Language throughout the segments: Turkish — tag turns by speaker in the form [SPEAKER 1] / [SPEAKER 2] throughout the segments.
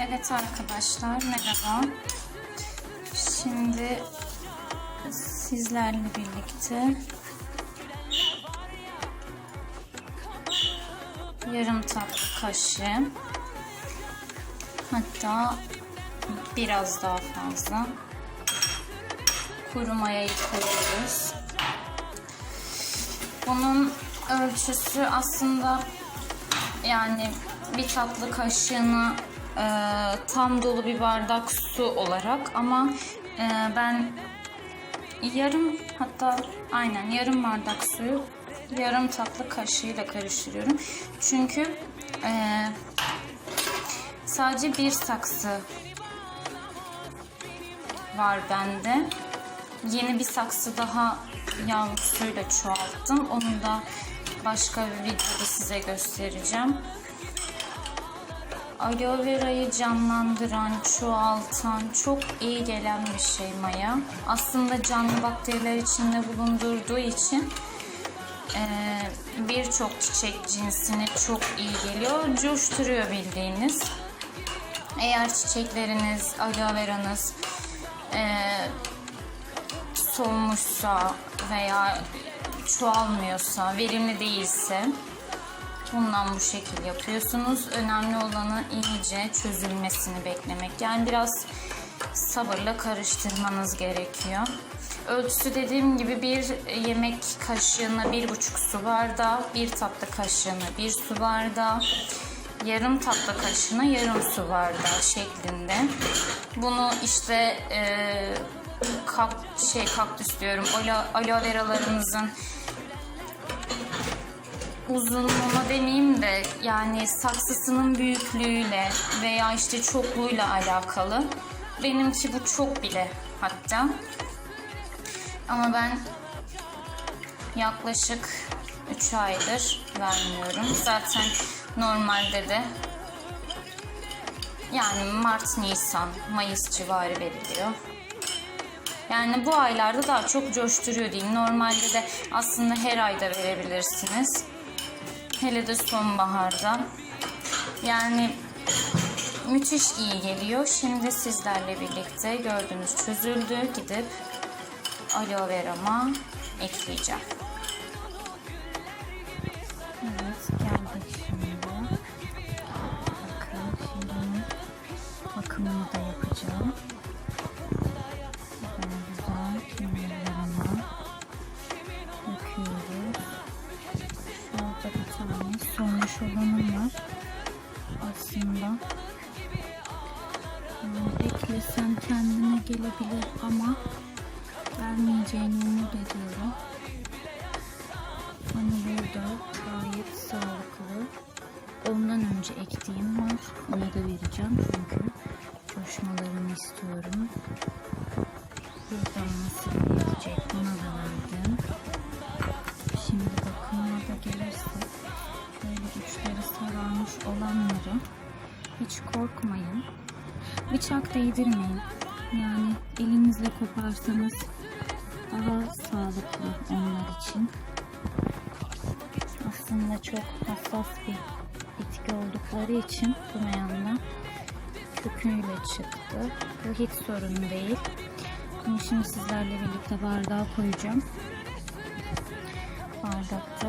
[SPEAKER 1] Evet arkadaşlar merhaba. Şimdi sizlerle birlikte yarım tatlı kaşığı hatta biraz daha fazla kuru mayayı koyuyoruz. Bunun ölçüsü aslında yani bir tatlı kaşığını e, tam dolu bir bardak su olarak ama e, ben yarım hatta aynen yarım bardak suyu yarım tatlı kaşığıyla karıştırıyorum. Çünkü e, sadece bir saksı var bende. Yeni bir saksı daha yavrusuyla çoğalttım. Onu da başka bir videoda size göstereceğim. Aloe vera'yı canlandıran, çoğaltan, çok iyi gelen bir şey maya. Aslında canlı bakteriler içinde bulundurduğu için eee, birçok çiçek cinsine çok iyi geliyor. Coşturuyor bildiğiniz. Eğer çiçekleriniz, aloe veranız eee, solmuşsa veya çoğalmıyorsa, verimli değilse bundan bu şekil yapıyorsunuz. Önemli olanı iyice çözülmesini beklemek. Yani biraz sabırla karıştırmanız gerekiyor. Ölçüsü dediğim gibi bir yemek kaşığına bir buçuk su bardağı, bir tatlı kaşığına bir su bardağı, yarım tatlı kaşığına yarım su bardağı şeklinde. Bunu işte e, kak, şey kaktüs diyorum alo, aloe veralarınızın uzunluğuna demeyeyim de yani saksısının büyüklüğüyle veya işte çokluğuyla alakalı. Benimki bu çok bile hatta. Ama ben yaklaşık 3 aydır vermiyorum. Zaten normalde de yani Mart, Nisan, Mayıs civarı veriliyor. Yani bu aylarda daha çok coşturuyor diyeyim. Normalde de aslında her ayda verebilirsiniz. Hele de sonbaharda. Yani müthiş iyi geliyor. Şimdi sizlerle birlikte gördüğünüz çözüldü. Gidip aloe verama ekleyeceğim. Evet geldik şimdi. Bakın şimdi bakımını da yapacağım. Olanım var. Aslında yani beklesem kendine gelebilir ama vermeyeceğini umut ediyorum. Ama burada gayet sağlıklı. Ondan önce ektiğim var. Ona da vereceğim çünkü Bıçak değdirmeyin. Yani elinizle koparsanız daha sağlıklı onlar için. Aslında çok hassas bir bitki oldukları için bu meyanda köküyle çıktı. Bu hiç sorun değil. Bunu şimdi sizlerle birlikte bardağa koyacağım. Bardakta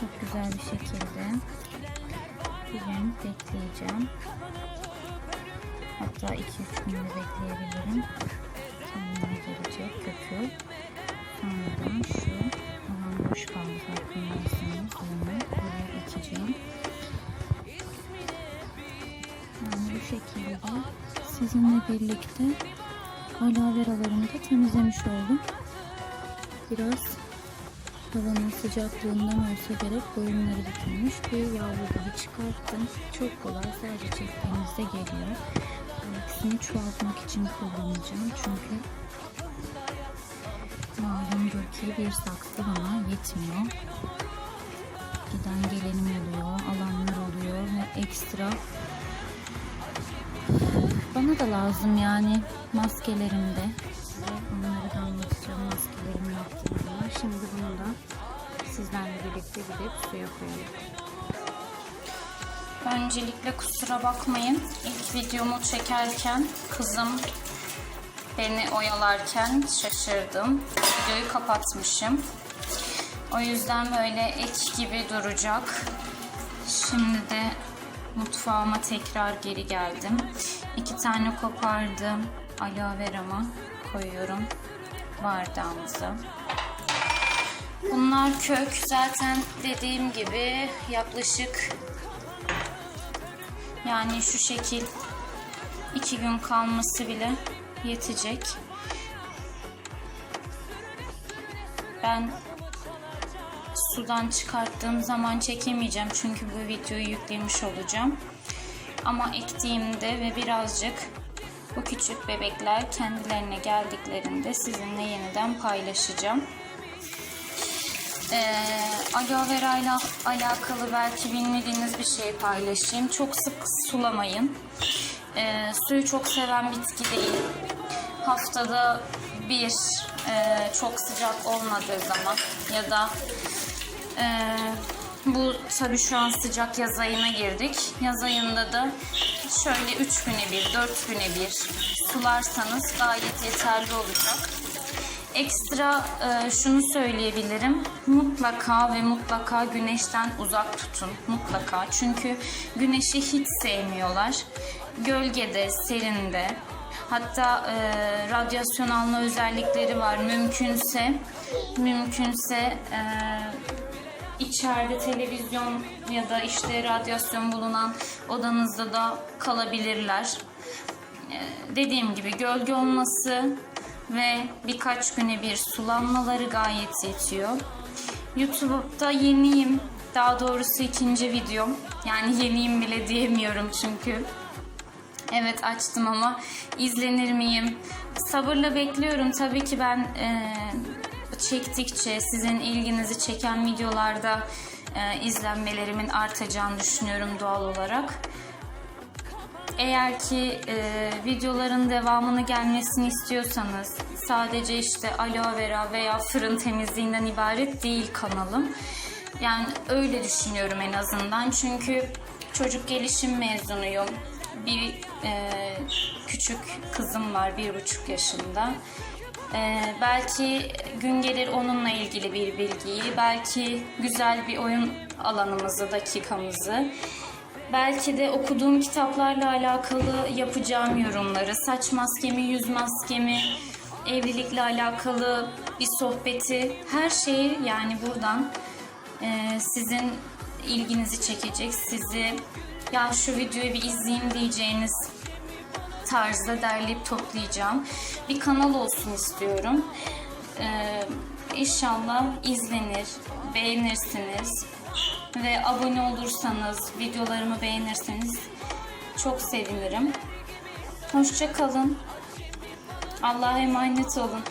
[SPEAKER 1] çok güzel bir şekilde bir bekleyeceğim. Hatta 2-3 gün bekleyebilirim. Kendine gelecek kökü. Sonradan şu alan boş kaldı farkındaysanız bunu buraya ekeceğim. Yani bu şekilde sizinle birlikte aloe veralarımı da temizlemiş oldum. Biraz havanın sıcaklığından olsa gerek boyunları bükülmüş. Bir yavru gibi çıkarttım. Çok kolay sadece çektiğinizde geliyor. İkisini çoğaltmak için kullanacağım. Çünkü malumdur ki bir saksı bana yetmiyor. Giden gelenim oluyor, alanlar oluyor ve ekstra bana da lazım yani maskelerimde. Onları da anlatacağım maskelerimi yaptığım zaman. Şimdi bunu da sizlerle birlikte gidip suya koyalım. Öncelikle kusura bakmayın. İlk videomu çekerken kızım beni oyalarken şaşırdım. Videoyu kapatmışım. O yüzden böyle ek gibi duracak. Şimdi de mutfağıma tekrar geri geldim. İki tane kopardım. Aloe verama koyuyorum bardağımıza. Bunlar kök. Zaten dediğim gibi yaklaşık yani şu şekil iki gün kalması bile yetecek. Ben sudan çıkarttığım zaman çekemeyeceğim çünkü bu videoyu yüklemiş olacağım. Ama ektiğimde ve birazcık bu küçük bebekler kendilerine geldiklerinde sizinle yeniden paylaşacağım. Ee, aloe vera ile alakalı belki bilmediğiniz bir şey paylaşayım. Çok sık sulamayın. Ee, suyu çok seven bitki değil. Haftada bir e, çok sıcak olmadığı zaman ya da e, bu tabii şu an sıcak yaz ayına girdik. Yaz ayında da şöyle 3 güne bir, 4 güne bir sularsanız gayet yeterli olacak. Ekstra e, şunu söyleyebilirim. Mutlaka ve mutlaka güneşten uzak tutun. Mutlaka. Çünkü güneşi hiç sevmiyorlar. Gölgede, serinde. Hatta e, radyasyon alma özellikleri var. Mümkünse mümkünse e, içeride televizyon ya da işte radyasyon bulunan odanızda da kalabilirler. Ee, dediğim gibi gölge olması ve birkaç güne bir sulanmaları gayet yetiyor. YouTube'da yeniyim. Daha doğrusu ikinci videom. Yani yeniyim bile diyemiyorum çünkü. Evet açtım ama izlenir miyim? Sabırla bekliyorum. Tabii ki ben e, çektikçe sizin ilginizi çeken videolarda e, izlenmelerimin artacağını düşünüyorum doğal olarak. Eğer ki e, videoların devamını gelmesini istiyorsanız sadece işte aloe vera veya fırın temizliğinden ibaret değil kanalım. Yani öyle düşünüyorum en azından çünkü çocuk gelişim mezunuyum. Bir e, küçük kızım var bir buçuk yaşında. Ee, belki gün gelir onunla ilgili bir bilgiyi, belki güzel bir oyun alanımızı, dakikamızı, belki de okuduğum kitaplarla alakalı yapacağım yorumları, saç maskemi, yüz maskemi, evlilikle alakalı bir sohbeti, her şeyi yani buradan e, sizin ilginizi çekecek, sizi ya şu videoyu bir izleyeyim diyeceğiniz tarzda derleyip toplayacağım. Bir kanal olsun istiyorum. Ee, inşallah izlenir, beğenirsiniz ve abone olursanız, videolarımı beğenirseniz çok sevinirim. Hoşça kalın. Allah'a emanet olun.